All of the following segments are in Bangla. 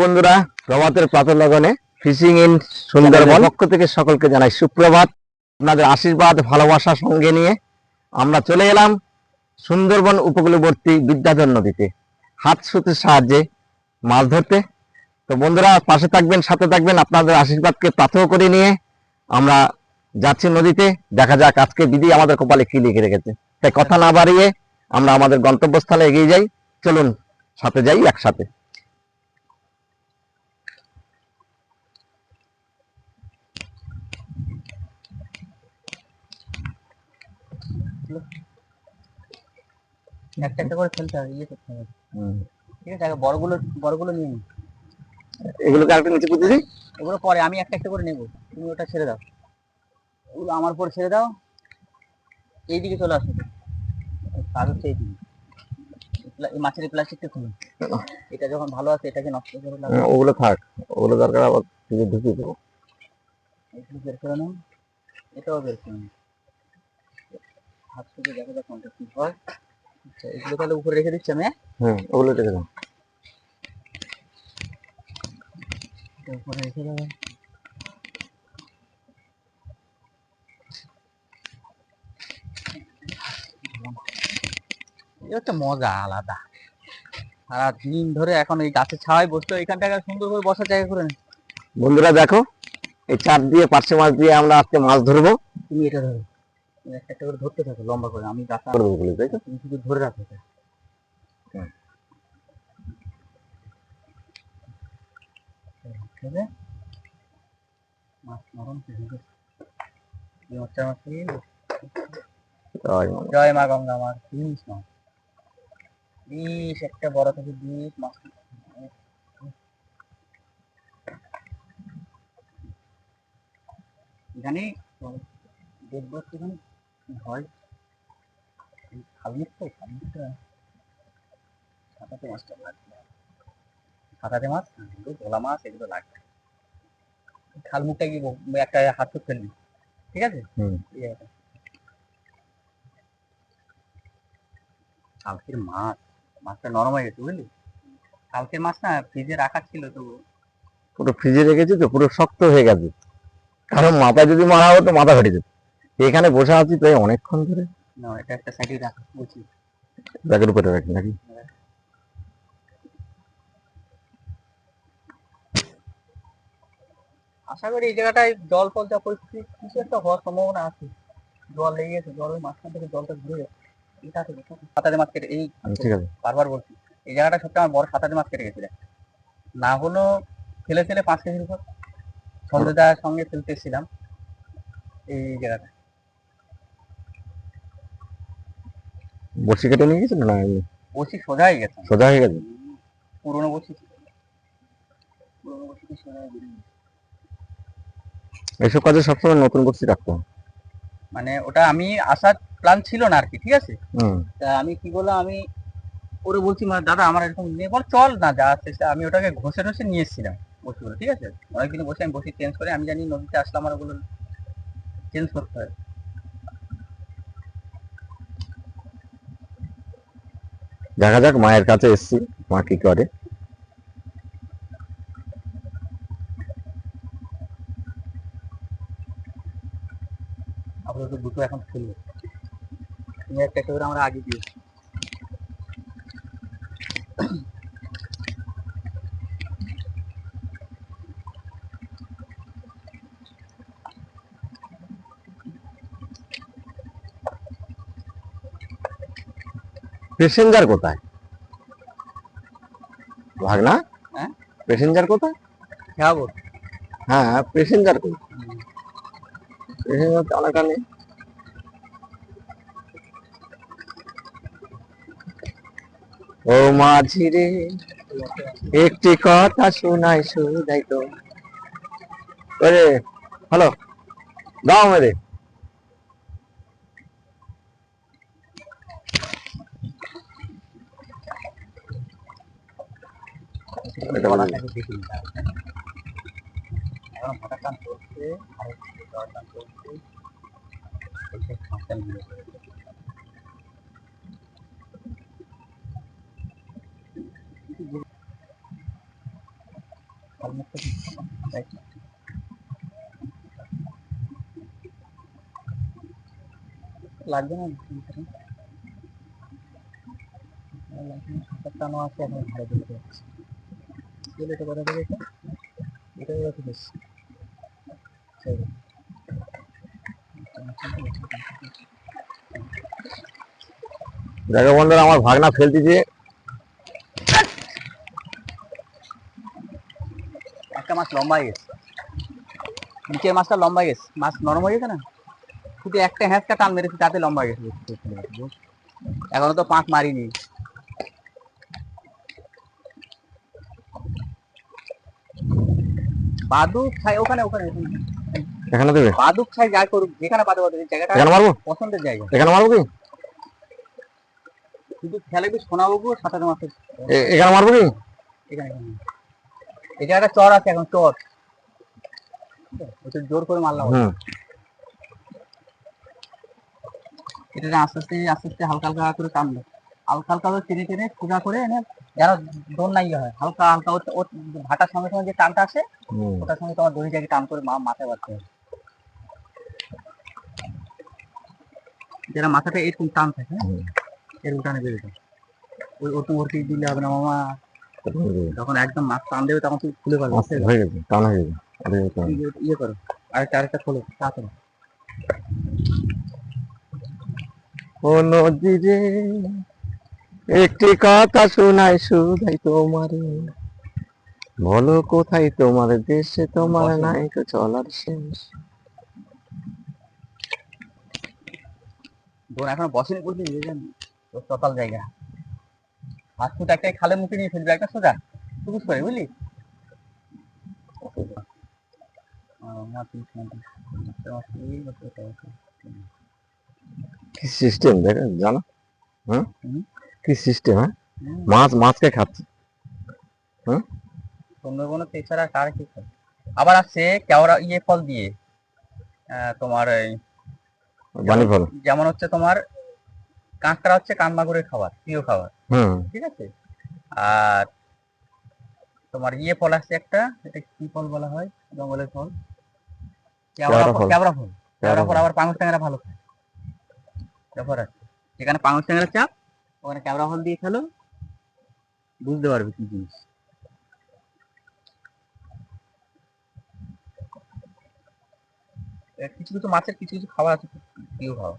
বন্ধুরা প্রভাতের প্রাতঃ লগনে ফিশিং ইন সুন্দরবন পক্ষ থেকে সকলকে জানাই সুপ্রভাত। আপনাদের আশীর্বাদ ভালোবাসা সঙ্গে নিয়ে আমরা চলে এলাম সুন্দরবন উপকূলবর্তী বিদ্যাধর নদীতে। হাত সুতির সাহায্যে মাছ ধরতে। তো বন্ধুরা পাশে থাকবেন সাথে থাকবেন আপনাদের আশীর্বাদকে প্রার্থনা করে নিয়ে আমরা যাচ্ছি নদীতে। দেখা যাক আজকে দিদি আমাদের কপালে কি লিখে রেখেছে। তাই কথা না বাড়িয়ে আমরা আমাদের গন্তব্যস্থলে এগিয়ে যাই। চলুন সাথে যাই একসাথে। একটা একটা করে ফেলতে হবে ইয়ে করতে হবে। ঠিক আছে আগে বড়গুলো বড়গুলো নিয়ে নিই এগুলোকে আরেকটা নিচে পুঁতে দিই? এগুলো পরে আমি একটা একটা করে নেব। তুমি ওটা ছেড়ে দাও। ওগুলো আমার পর ছেড়ে দাও। এইদিকে চলে আসো। কাগজটা এইদিকে এই মাছের প্লাস্টিকটা খুলুন এটা যখন ভালো আছে এটাকে নষ্ট করে হ্যাঁ, ওগুলো থাক। ওগুলো দরকার আবার তুলে ঢুকিয়ে দেবো। এগুলো বের করে নাও। এটাও বের করে নাও। হাত থেকে দেখা যাক কোনটা কি হয়। আচ্ছা এগুলো তাহলে উপরে রেখে দিচ্ছি আমি হ্যাঁ? হুম ওগুলো রেখে দাও উপরে রেখে একটা মজা আলাদা। সারা দিন ধরে এখন এই গাছের ছাওয়ায় বসতে এখানটাকে সুন্দর করে বসার জায়গা করে বন্ধুরা দেখো এই চার দিয়ে পার্শ্বে মাছ দিয়ে আমরা আজকে মাছ ধরবো। তুমি এটা ধরো। একটা করে ধরতে থাকো লম্বা করে আমি গাছ করব বলে তাই তো তুমি শুধু ধরে রাখো? মাছ নরম মাছটা। জয় মা গঙ্গা মাছ বিষ মাছ বিষ একটা বড় থেকে বিষ মাছ এখানে দেখব একটুখানি হয়? তো খালমিটটা সাঁতাতে মাছটা লাগবে। সাঁতাতে মাছ? ভোলা মাছ এগুলো লাগবে। খালমুখটা কি একটা হাত তো ফেলবি? ঠিক আছে। কালকের মাছ। মাছটা নরম হয়ে গেছে বুঝলি? কালকের মাছ না ফ্রিজে রাখা ছিল তো। পুরো ফ্রিজে রেখেছি তো পুরো শক্ত হয়ে গেছে। কারণ মাথায় যদি মারা হতো মাথা ফেটে যেত। এখানে বসে আছি তাই অনেকক্ষণ ধরে। না এটা একটা সাইডে রাখা বলছি। ব্যাগের উপরে রাখি নাকি? আশা করি এই জায়গাটায় জল ফল যা পরিস্থিতি কিছু একটা হওয়ার সম্ভাবনা আছে। জল লেগে গেছে জলের মাঝখান থেকে জলটা ঘুরে যাচ্ছে। এটা আছে সাঁতারে মাছ কেটে এই ঠিক আছে। বারবার বলছি এই জায়গাটা সত্যি আমার বড় সাঁতারে মাছ কেটে গেছিল না হলো ফেলে ফেলে পাঁচ কেজির উপর সন্ধ্যেদার সঙ্গে ফেলতে এসেছিলাম এই জায়গাটা বসি কেটে নিয়ে গেছিল না? বসি সোজা হয়ে গেছে। সোজা হয়ে গেছে? পুরোনো বসি সোজা হয়ে গেছে। এইসব কাজে সবসময় নতুন বসি রাখতে মানে ওটা আমি আসার প্ল্যান ছিল না আর কি ঠিক আছে? হুম। তা আমি কি বললাম আমি ওরে বলছি মানে দাদা আমার এরকম নিয়ে বল চল না যা আছে আমি ওটাকে ঘষে ঘষে নিয়ে এসেছিলাম বসিগুলো ঠিক আছে? অনেকদিন বসে আমি বসি চেঞ্জ করে আমি জানি নদীতে আসলাম আর ওগুলো চেঞ্জ করতে হয়। দেখা যাক মায়ের কাছে এসছি। মা কি করে? দুটো এখন একটা একটা করে আমরা আগে দিয়েছি। প্যাসেঞ্জার কোথায়? ভাগনা? হ্যাঁ? প্যাসেঞ্জার কোথায়? খাব হ্যাঁ প্যাসেঞ্জার কোথায়? প্যাসেঞ্জার তো অনেকটা নেই ও মাঝি রে একটি কথা শোনাই শুধাই তো। ওরে হ্যালো দাও মেরে এটা বলা গলাটাকে দেখি নি তার। এখন হঠাৎ টান চলছে আর একটু জ্বর টান চলছে এসে খাঁচাল মিলে পড়েছে। খাল মুক্ত তাই তো। লাগবে না টানো আছে এখন ঘরে দিতে হচ্ছে এটা কথা বলে এটা রাখি বেশ। সেই দেখো বন্ধুরা আমার ভাগনা ফেলতেছে। একটা মাছ লম্বা হয়ে গেছে। নিচের মাছটা লম্বা গেছে। মাছ নরম হয়ে গেছে না? শুধু একটা হ্যাঁচকা টান মেরেছে তাতে লম্বা গেছে। এখনও তো পাঁচ মারিনি। বাদুক ছাই ওখানে ওখানে। এখানে দেবে? বাদুক ছাই যা করুক যেখানে পাতে পাতে জায়গাটা এখানে মারবো? পছন্দের জায়গা। এখানে মারবো কি? শুধু খেলে কি সাঁতার মাছের এ- এখানে মারবো কি? এখানে চর আছে এখন চর। জোর করে মারলাম। এটা আস্তে আস্তে আস্তে আস্তে হালকা হালকা করে টানবে হালকা হালকা করে টেনে টেনে সোজা করে এনে যেন দোন নাই হয় হালকা হালকা ওর- ভাটার সঙ্গে সঙ্গে যে টানটা আসে ওটার সঙ্গে তোমার দড়ি জায়গায় টান করে মা মাথায় বাঁধতে হবে যারা মাথাটা এরকম টান থাকে হ্যাঁ? হুম। এরকম টানে বেরোবে ওই ওটু ওরটি দিলে হবে না মামা। যখন একদম মাছ টান দেবে তখন তুই খুলে পারবে আচ্ছা, হয়ে গেছে টান হয়ে গেছে। ইয়ে- ইয়ে করো আরেকটা আরেকটা খোলো তাড়াতাড়ি। ও নদী রে একটি কথা শোনাই শুধাই তোমার বলো কোথায় তোমার দেশে তোমার বসো। নাই তো চলার শেষ বোন এখন বসেনি তোর সকাল জায়গা হাত ফুট একটা খালে মুখে নিয়ে ফেলবে একটা সোজা টুকুস করে বুঝলি। কি সিস্টেম দেখো জানো হ্যাঁ। কি সিস্টেম হ্যাঁ? মাছ মাছকে খাচ্ছে। সুন্দরবনের তো এছাড়া কার কি? আবার আসছে কেওড়া ইয়ে ফল দিয়ে তোমার এই বানি ফল। যেমন হচ্ছে তোমার কাঁকড়া হচ্ছে কানমাগুরের খাবার প্রিয় খাবার। হুম। ঠিক আছে? আর তোমার ইয়ে ফল আছে একটা এটা কি ফল বলা হয়? জঙ্গলের ফল। কেওড়া ফল। কেওড়া ফল। আবার পাঙস ট্যাংরা ভালো খায়। ব্যাপার আছে। যেখানে পাঙস ট্যাংরা চাপ ওখানে ক্যামেরা হল দিয়ে খেলো। বুঝতে পারবে কি জিনিস। কিছু কিছু মাছের কিছু কিছু খাবার আছে প্রিয় খাবার।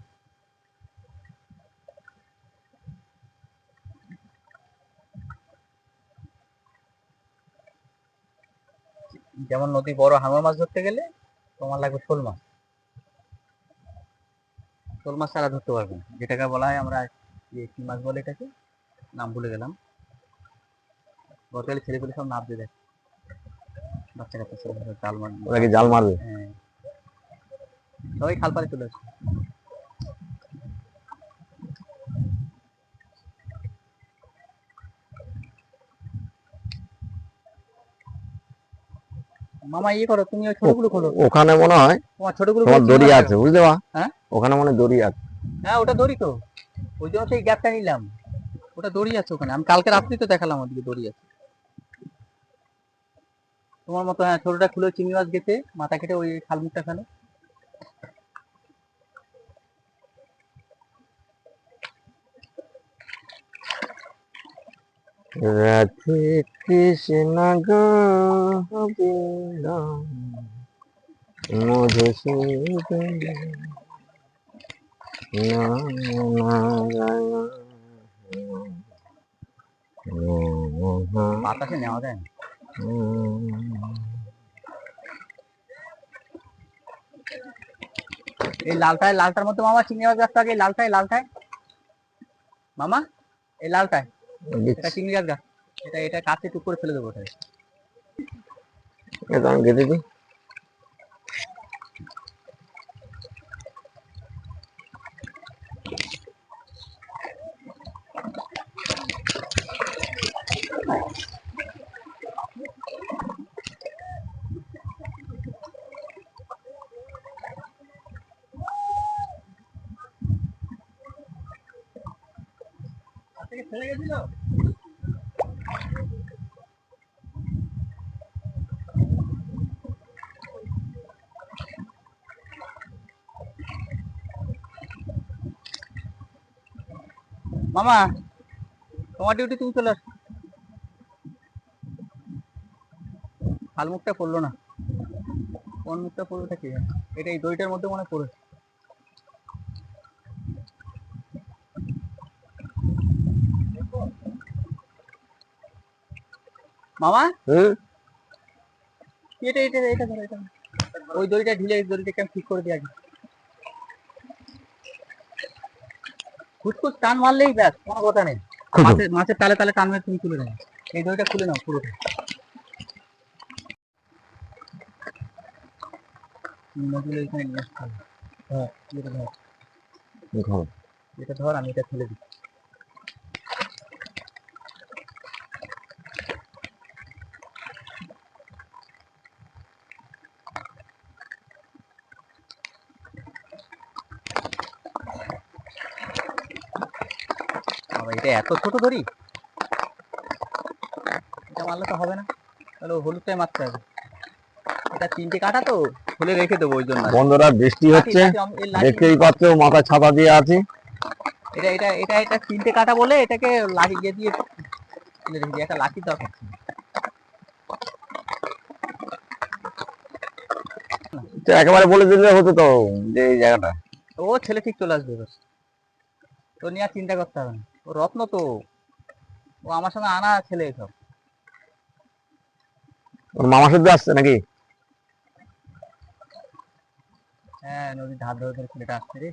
যেমন নদী বড় হাঙর মাছ ধরতে গেলে তোমার লাগবে শোল মাছ। শোল মাছ ছাড়া ধরতে পারবে যেটাকে বলা হয় আমরা ইয়ে কি মাছ বলে এটাকে? নাম ভুলে গেলাম। গতকালে ছেলেগুলি সব নাম দিয়ে দেয় বাচ্চা কাচ্চা ধরে জাল মার ওরা কি জাল মারবে? হ্যাঁ। সবাই খাল পাড়ে চলে আসে। মামা ইয়ে করো তুমি ওই ছোটগুলো খোলো। ওখানে মনে হয় তোমার ছোটগুলো তোমার দড়ি আছে বুঝতে পা হ্যাঁ? ওখানে মনে দড়ি আছে। হ্যাঁ ওটা দড়ি তো। ওই জন্য সেই গ্যাপটা নিলাম। ওটা দড়ি আছে ওখানে। আমি কালকে রাত্রি তো দেখালাম ওদিকে দড়ি আছে। তোমার মতো হ্যাঁ ছোটটা খুলে চিংড়ি মাছ গেতে মাথা কেটে ওই খালমুখটা ফেলো রাধে কৃষ্ণ গোবিন্দ মধুসূদন বাতাসে নেওয়া যায় এই লালটায়, লালটার মধ্যে মামা চিংড়ি মাছ গাছটা আগে লালটায় লালটায়। মামা, এই লালটায়, এটা চিংড়ি গাছ গাছ। এটা এটা কাছে টুক করে ফেলে দেবো ওটায়। এটা আমি গেঁথে দিই। মামা তোমার ডিউটি তুমি চলে আসো। হাল মুখটা পড়ল না। কোন মুখটা পড়বে এটা কি এটা এই দইটার মধ্যে মনে হয় পড়ে। মামা? হুম এটা এটা এটা ধরো এটা। ওই দড়িটা ঢিলে দড়িটাকে আমি ঠিক করে দিই আগে। খুচখুচ টান মারলেই ব্যাস কোনো কথা নেই। মাছের মাছের তালে তালে টান মেরে তুমি তুলে নেবে এই দড়িটা খুলে নাও পুরোটা। হ্যাঁ এটা ধর। এটা ধর। আমি এটা খুলে দিই এটা এত ছোট ধরি এটা মারলে তো হবে না। তাহলে হলুদটাই মারতে হবে। এটা তিনটে কাটা তো খুলে রেখে দেবো ওই জন্য। বন্ধুরা বৃষ্টি হচ্ছে। দেখতেই পাচ্ছ মাথায় ছাতা দিয়ে আছি। এটা এটা এটা এটা তিনটে কাটা বলে এটাকে লাঠি দিয়ে দিয়ে তুলে রেখে একটা লাঠি দরকার। একেবারে বলে দিলে হতো তো যে এই জায়গাটা। ও ছেলে ঠিক চলে আসবে তো নিয়ে আর চিন্তা করতে হবে না। রত্ন তো। ও আমার সঙ্গে আনা ছেলে সব ওর মামা শুদ্ধ আসছে নাকি? হ্যাঁ নদীর ধার ধরে ধরে ছেলেটা আসছে রে।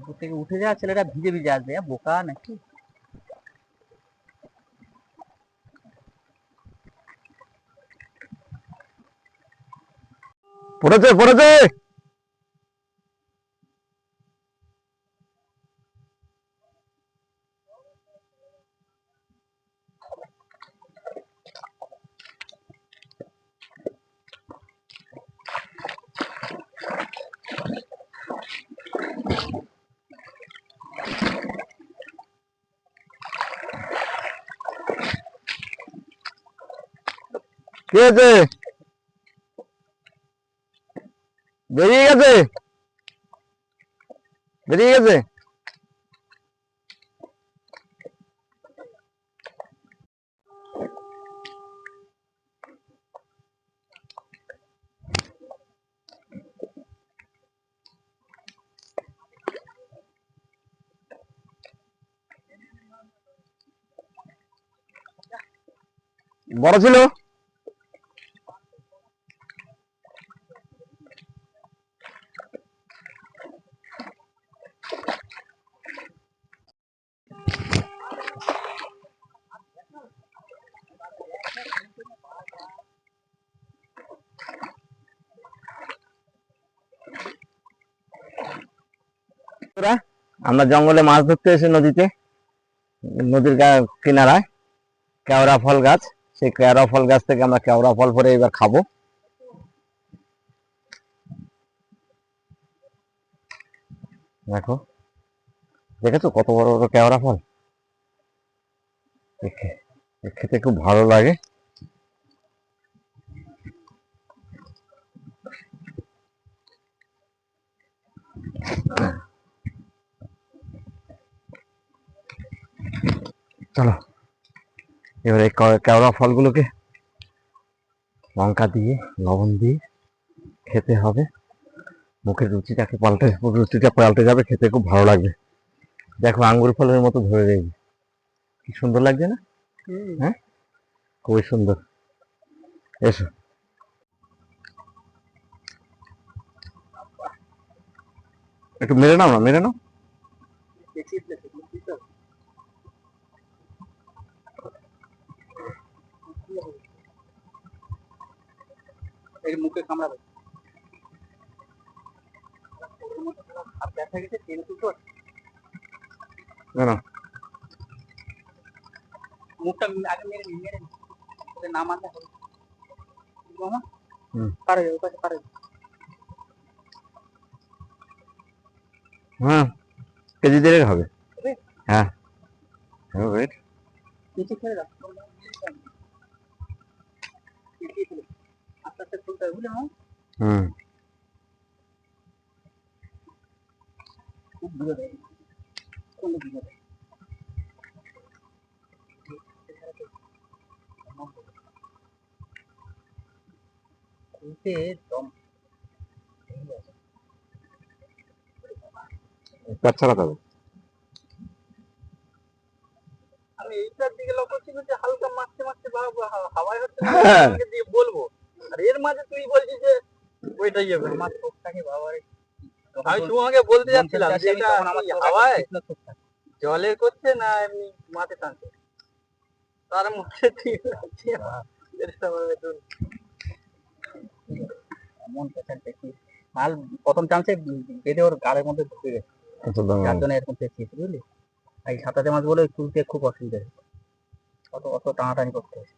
উপর থেকে উঠে যাওয়া ছেলেটা ভিজে ভিজে আসবে। বোকা নাকি? পড়েছে পড়েছে! কি হয়েছে বেরিয়ে গেছে। বেরিয়ে গেছে। বড় ছিল। বন্ধুরা, আমরা জঙ্গলে মাছ ধরতে এসে নদীতে নদীর কিনারায় কেওড়া ফল গাছ সেই কেওড়া ফল গাছ থেকে আমরা কেওড়া ফল পরে এবার খাব। দেখো দেখেছ কত বড় বড় কেওড়া ফল? খেতে খুব ভালো লাগে। চলো। এবার এই কেওড়া ফলগুলোকে লঙ্কা দিয়ে লবণ দিয়ে খেতে হবে। মুখের রুচিটাকে পাল্টে রুচিটা পাল্টে যাবে খেতে খুব ভালো লাগবে। দেখো আঙ্গুর ফলের মতো ধরে রয়েছে। কি সুন্দর লাগছে না? হ্যাঁ? খুবই সুন্দর। এসো। একটু মেরে নাও না মেরে নাও দেখি প্লেটে, বুঝলি তো? এই মুখে কামড়াবে আর ব্যথা গেছে তেল তুলতে না। না মুখটা আগে মেরে মেরে ওদের নাম আনতে হবে মামা পারে ওই পাশে পারে হ্যাঁ কেজি হবে? হ্যাঁ। হ্যাঁ. নিচে ছেড়ে দাও। আস্তে আস্তে খুলতে হবে বুঝলে হুম আমি এইটার দিকে লক্ষ্য ছিল যে হালকা মারতে মারতে হাওয়ায় হচ্ছে হ্যাঁ। দিয়ে বলব। আর এর মাঝে তুই বলছিস যে ওইটাই আমার বাবারে আমি তোমাকে বলতে যাচ্ছিলাম যে এটা হাওয়ায় জলে করছে না এমনি মাঠে টানছে? তার মধ্যে লাগছে এমন পেশেন্ট দেখি? মাল প্রথম চান্সে বেঁধে ওর মধ্যে ঢুকে গেছে। দাঁড়াও। যার জন্য এরকম বুঝলি? এই সাঁতাতে মাছ বলে তুলতে খুব অসুবিধা হয়েছে। অত অত টানাটানি করতে হয়েছে।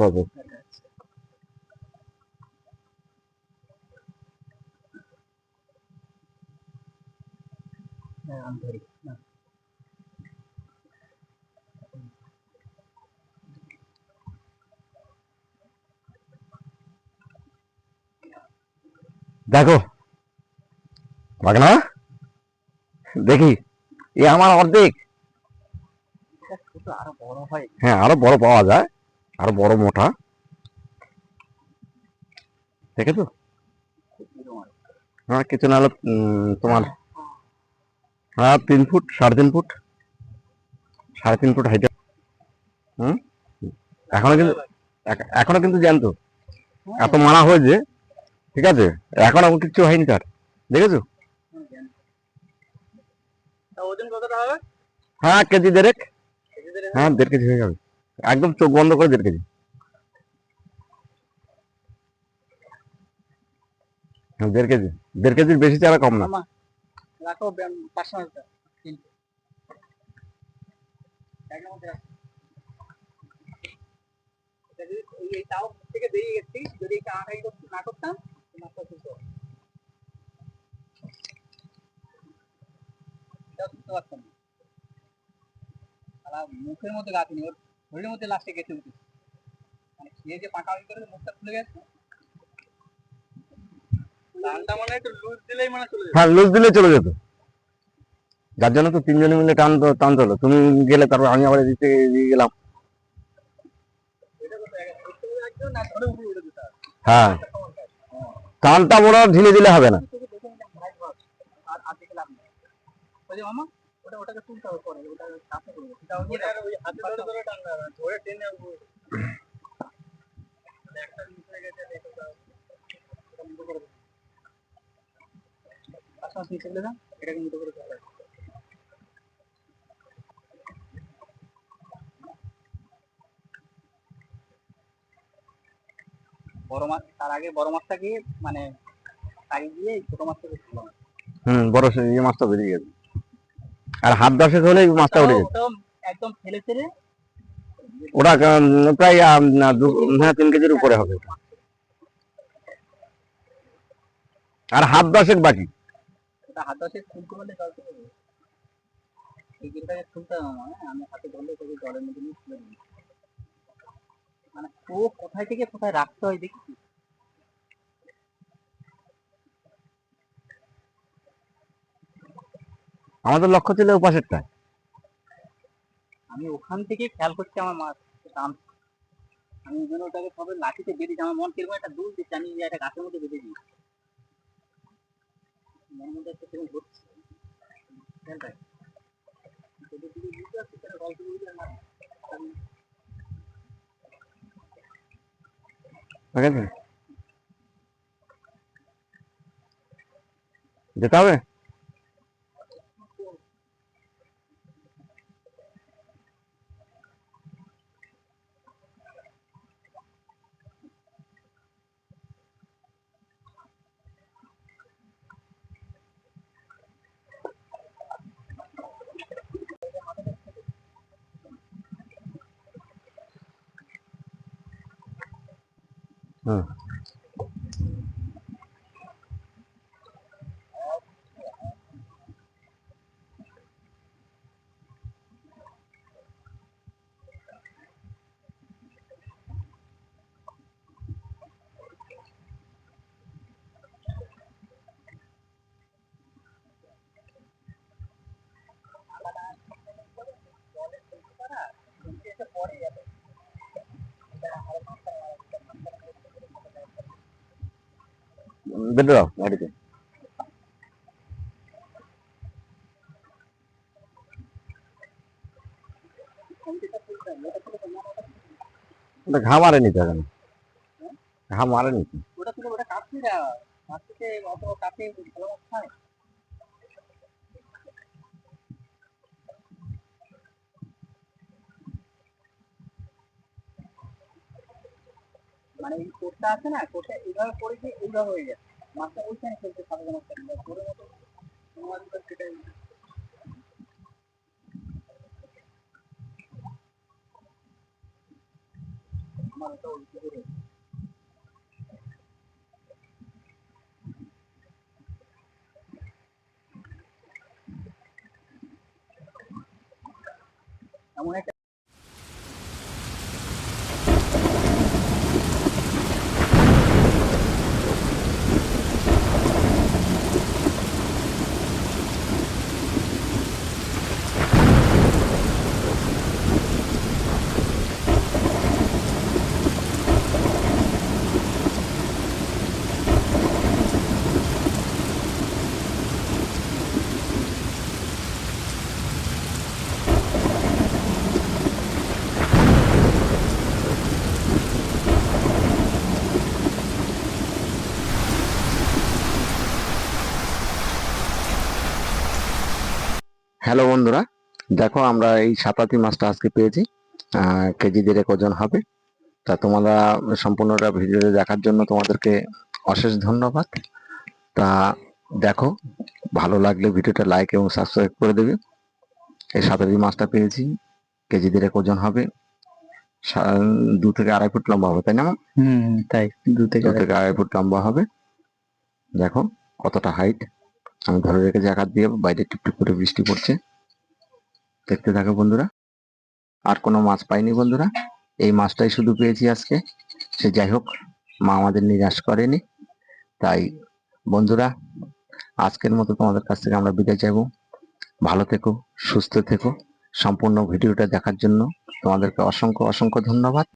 হবে হ্যাঁ। দেখো। না দেখি। এ আমার অর্ধেক। হয়। হ্যাঁ আরও বড় পাওয়া যায়। আরও বড় মোটা। দেখেছ হ্যাঁ কিছু না হলে তোমার হ্যাঁ তিন ফুট সাড়ে তিন ফুট। সাড়ে তিন ফুট হাইট হুম? এখনও কিন্তু এখনও কিন্তু জ্যান্ত। এত মানা হয়েছে ঠিক আছে? এখনও কিচ্ছু হয়নি তার। দেখেছ? হ্যাঁ কেজি দেড়েক কেজি দেড়েক। হ্যাঁ দেড় কেজি হয়ে যাবে। একদম চোখ বন্ধ করে দেড় কেজি। হ্যাঁ, দেড় কেজি। দেড় কেজির বেশি চারা কম না। না করতাম এই মাছটা তুলতে পারতাম। এটাও তুলতে পারতাম না। শালা মুখের মধ্যে গাঁথনি ওর শরীরের মধ্যে লাস্টে গেছে উঠে মানে খেয়ে যে পাকা হয়ে করে মুখটা খুলে গেছে। মানে মানে হ্যাঁ লুজ দিলে চলে যেত। যার জন্য তো তিনজনে মিলে টান টান চলো তুমি গেলে তারপর আমি আবার এদিক গেলাম। এটা কোথায় গেছে? বুঝতে পেরে একদম না। ধরে উপরে উঠে দিতে হবে। হ্যাঁ টানটা বড় ঢিলে দিলে হবে না ওটা ওটাকে তুলতে হবে পরে, ওটা চাপে করব। এটা ওই হাতে ধরে ধরে টানতে হবে, ধরে টেনে উপরে মানে একটা হয়ে গেছে, দেখে দাও। এটাকে করে দাও। বড় মাছ তার আগে বড় মাছটাকে মানে দিয়ে ছোট মাছটাকে তুললাম হুম বড় সে- ইয়ে মাছটা বেরিয়ে গেছে আর হাত দশেক হলে মাছটা উঠে একদম ফেলে ফেলে ওটা প্রায় হ্যাঁ তিন কেজির উপরে হবে আর হাত দশেক বাকি। ওটা হাত দশে খুলতে পারলে জল থেকে বেরোবে। এই গেমটাকে খুলতে হবে না? আমি হাতে ধরলে তোকে জলের মধ্যে নিয়ে খুলে দিই মানে কোথায় থেকে কোথায় রাখতে হয় দেখি আমাদের লক্ষ্য ছিল উপাসেরটা। আমি ওখান থেকে খেয়াল করছি আমার মাছ টান আমি ওই জন্য ওটাকে সবে লাঠিতে বেঁধেছি আমার মন কীরকম একটা দূর দিচ্ছে আমি একটা গাছের মধ্যে বেঁধে দিই মনের মধ্যে একটা কীরকম ঘুরছে খেয়াল রাখ। দাও গাড়িতে ওটা ঘা মারেনি তো এখন? ঘা মারেনি ওটা তুলে ওটা কাটছি না। থেকে অত কাটে ভালো খায় মানে এই কোটটা আছে না, কোটটা এইভাবে পড়ে গিয়ে এইভাবে হয়ে যায়। মাছটা ওইখানে ফেলতে সাদা মাছটা করে মতো কোনো তো সেটাই এমন একটা হ্যালো বন্ধুরা দেখো আমরা এই সাতাতি মাছটা আজকে পেয়েছি কেজি দেড়েক ওজন হবে। তা তোমরা সম্পূর্ণটা ভিডিও দেখার জন্য তোমাদেরকে অশেষ ধন্যবাদ। তা দেখো ভালো লাগলে ভিডিওটা লাইক এবং সাবস্ক্রাইব করে দেবে। এই সাতাতি মাছটা পেয়েছি কেজি দেড়েক ওজন হবে। দু থেকে আড়াই ফুট লম্বা হবে তাই না তাই দু থেকে আড়াই ফুট লম্বা হবে। দেখো কতটা হাইট আমি ধরে রেখেছি আঘাত দিয়ে বাইরে টিপটিপ করে বৃষ্টি পড়ছে। দেখতে থাকো বন্ধুরা। আর কোনো মাছ পাইনি বন্ধুরা। এই মাছটাই শুধু পেয়েছি আজকে। সে যাই হোক, মা আমাদের নিরাশ করেনি। তাই বন্ধুরা, আজকের মতো তোমাদের কাছ থেকে আমরা বিদায় চাইব। ভালো থেকো, সুস্থ থেকো। সম্পূর্ণ ভিডিওটা দেখার জন্য তোমাদেরকে অসংখ্য অসংখ্য ধন্যবাদ।